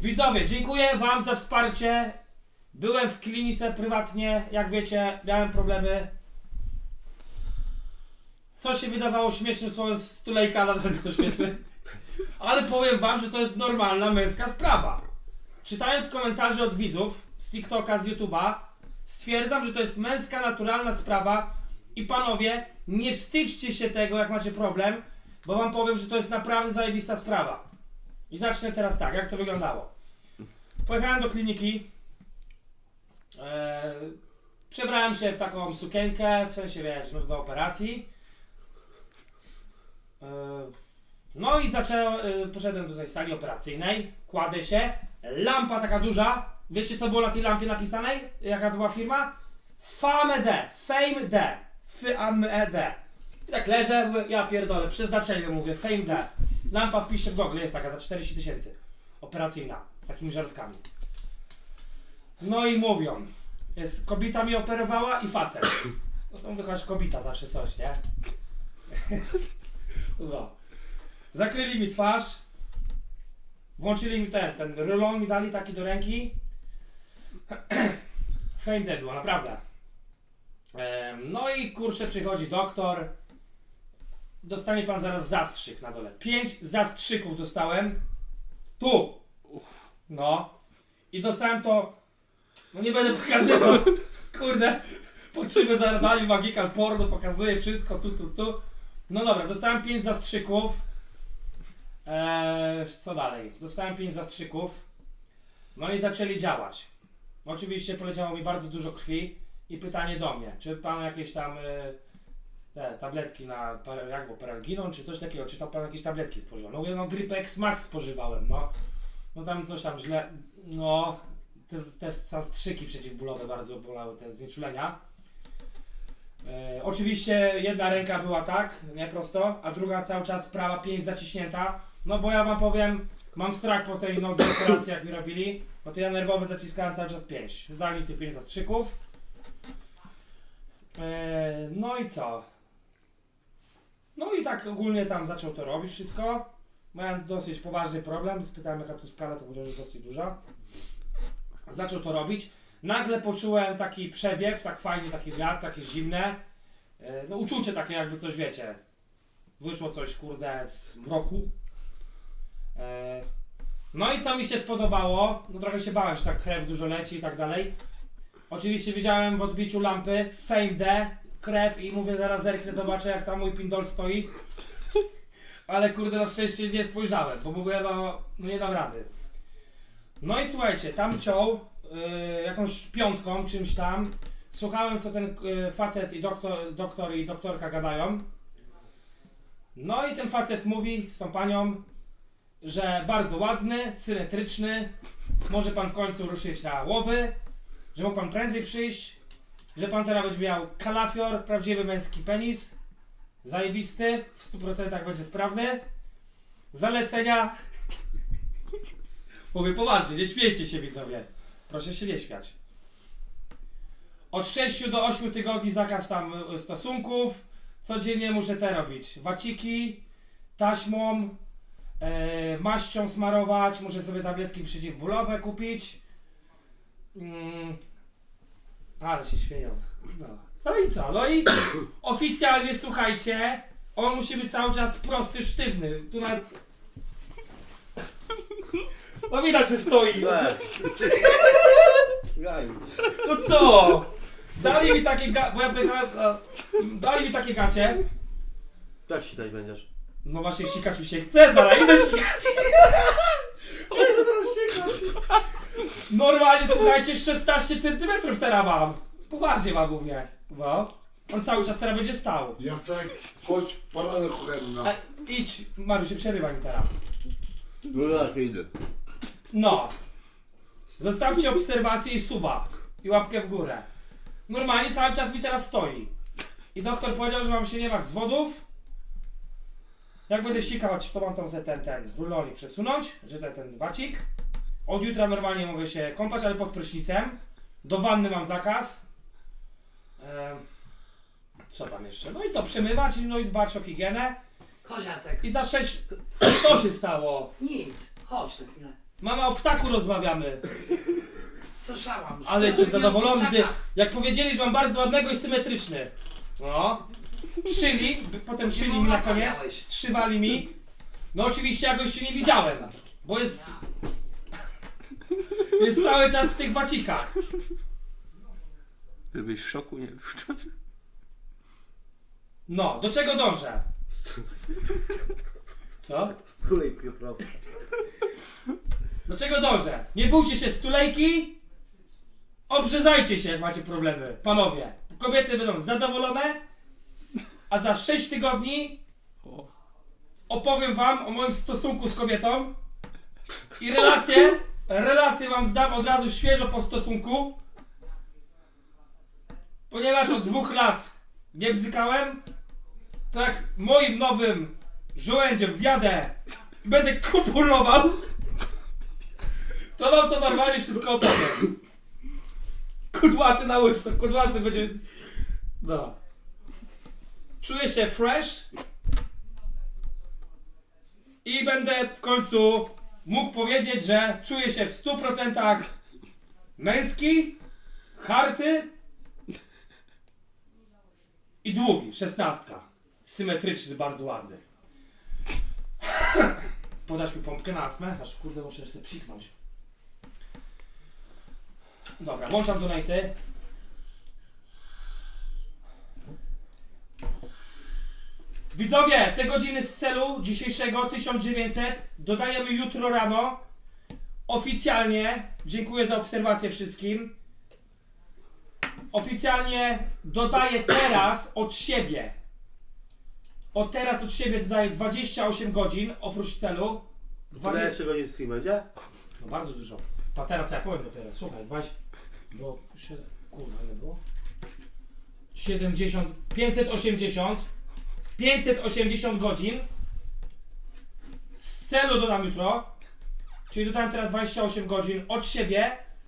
Widzowie, dziękuję Wam za wsparcie. Byłem w klinice prywatnie, jak wiecie, miałem problemy. Co się wydawało śmiesznym słowem stulejka, nadal to śmieszne. Ale powiem Wam, że to jest normalna męska sprawa. Czytając komentarze od widzów z TikToka, z YouTube'a, stwierdzam, że to jest męska, naturalna sprawa. I panowie, nie wstydźcie się tego, jak macie problem, bo Wam powiem, że to jest naprawdę zajebista sprawa. I zacznę teraz tak, jak to wyglądało. Pojechałem do kliniki. Eee, przebrałem się w taką sukienkę, w sensie wiesz, no, do operacji. Eee, no i zacząłem, e, poszedłem do tej sali operacyjnej, kładę się, lampa taka duża. Wiecie co było na tej lampie napisanej? Jaka to była firma? FAMED, Fame D, F-A-M-E-D. I tak leżę, ja pierdolę, przeznaczenie mówię, Fame D. Lampa wpiszcie w Google, jest taka za 40 tysięcy. Operacyjna, z takimi żarówkami. No i mówią, jest, kobieta mi operowała i facet. No to chociaż kobieta zawsze coś, nie? No. Zakryli mi twarz, włączyli mi ten, ten rulon mi dali taki do ręki. Fame day było, naprawdę. No i kurczę, przychodzi doktor. Dostanie pan zaraz zastrzyk na dole. Pięć zastrzyków dostałem. Tu. No. I dostałem to. No nie będę pokazywał. Kurde. Potrzeby zadali Magical Porno, pokazuje wszystko tu, tu, tu. No dobra, dostałem pięć zastrzyków. Eee, co dalej? Dostałem pięć zastrzyków. No i zaczęli działać. Oczywiście poleciało mi bardzo dużo krwi i pytanie do mnie, czy pan jakieś tam e, te tabletki na par- jak było, Peralginon czy coś takiego, czy tam jakieś tabletki spożywał? No mówię, no Gripex Max spożywałem, no. No tam coś tam źle, no te, te zastrzyki przeciwbólowe bardzo bolały, te znieczulenia. E, oczywiście jedna ręka była tak, nie prosto, a druga cały czas prawa pięść zaciśnięta. No bo ja wam powiem, mam strach po tej nodze operacji jak mi robili, no to ja nerwowo zaciskałem cały czas pięść. Dali tych pięć zastrzyków. E, no i co? No i tak ogólnie tam zaczął to robić wszystko. Miałem dosyć poważny problem, spytałem jaka tu skala, to powiedział, że dosyć duża. Zaczął to robić. Nagle poczułem taki przewiew, tak fajnie, taki wiatr, takie zimne. E, No uczucie takie jakby coś, wiecie. Wyszło coś, kurde, z mroku. E, No i co mi się spodobało? No trochę się bałem, że tak krew dużo leci i tak dalej. Oczywiście widziałem w odbiciu lampy Fame D, krew i mówię zaraz zerknę, zobaczę jak tam mój pindol stoi. Ale kurde na szczęście nie spojrzałem, bo mówię no, no nie dam rady. No i słuchajcie, tam ciął y, jakąś piątką, czymś tam. Słuchałem co ten y, facet i doktor, doktor i doktorka gadają. No i ten facet mówi z tą panią, że bardzo ładny, symetryczny, może pan w końcu ruszyć na łowy, że mógł pan prędzej przyjść, że pan teraz będzie miał kalafior, prawdziwy męski penis, zajebisty, w 100% będzie sprawny, zalecenia. Mówię poważnie, nie śmiejcie się widzowie, proszę się nie śmiać. Od 6 do 8 tygodni zakaz tam y, stosunków, codziennie muszę te robić, waciki, taśmą, e, maścią smarować, muszę sobie tabletki przeciwbólowe kupić. Mm, ale się śmieją. No. no i co? No i oficjalnie słuchajcie, on musi być cały czas prosty, sztywny. Tu nawet... No widać, że stoi. No co? Dali mi takie ga... bo ja pojechałem... a, Dali mi takie gacie. Tak sikać będziesz. No właśnie sikać mi się chce, zaraz idę sikać. O, idę zaraz sikać. Normalnie słuchajcie, 16 cm teraz mam. Poważnie mam mówię. No. On cały czas teraz będzie stał. Jacek, chodź, poradę kuchenna. A, idź, Mariusz, przerywa mi teraz. No tak, idę. No. Zostawcie obserwację i suba. I łapkę w górę. Normalnie cały czas mi teraz stoi. I doktor powiedział, że mam się nie bać zwodów. Jak będę sikać, to mam tam sobie ten, ten rulonik przesunąć, że ten, ten wacik. Od jutra normalnie mogę się kąpać, ale pod prysznicem. Do wanny mam zakaz. Em, co tam jeszcze? No i co, przemywać, no i dbać o higienę. Chodź Jacek. I za sześć... Co się stało? Nic. Chodź tu chwilę. Mama, o ptaku rozmawiamy. Słyszałam. Ale jestem zadowolony, gdy, jak powiedzieli, że mam bardzo ładnego i symetryczny. No. Szyli, b- potem szyli mi na koniec, zszywali mi. No oczywiście ja go jeszcze nie widziałem, bo jest... Jest cały czas w tych wacikach. Żebyś w szoku nie był. No, do czego dążę? Co? Kulej Piotrowska. Do czego dążę? Nie bójcie się stulejki. Obrzezajcie się, jak macie problemy. Panowie, kobiety będą zadowolone, a za 6 tygodni opowiem wam o moim stosunku z kobietą i relacje, relacje wam zdam od razu świeżo po stosunku, ponieważ od dwóch lat nie bzykałem, to jak moim nowym żołędziem wjadę i będę kupulował, to wam to normalnie wszystko opowiem. Kudłaty na łyso, kudłaty będzie... No. Czuję się fresh i będę w końcu mógł powiedzieć, że czuję się w 100% męski, harty i długi, szesnastka. Symetryczny, bardzo ładny. Podasz mi pompkę na astmę? Aż kurde muszę sobie psiknąć. Dobra, włączam donaty. Widzowie, te godziny z celu dzisiejszego 1900 dodajemy jutro rano. Oficjalnie, dziękuję za obserwację wszystkim. Oficjalnie dodaję teraz od siebie. Od teraz od siebie dodaję 28 godzin oprócz celu. Tyle jeszcze go nie stream będzie? No bardzo dużo. A teraz ja powiem dopiero, słuchaj, weź, kurwa ile było? 70, 580, 580 godzin. Z celu dodam jutro, czyli dodałem teraz 28 godzin od siebie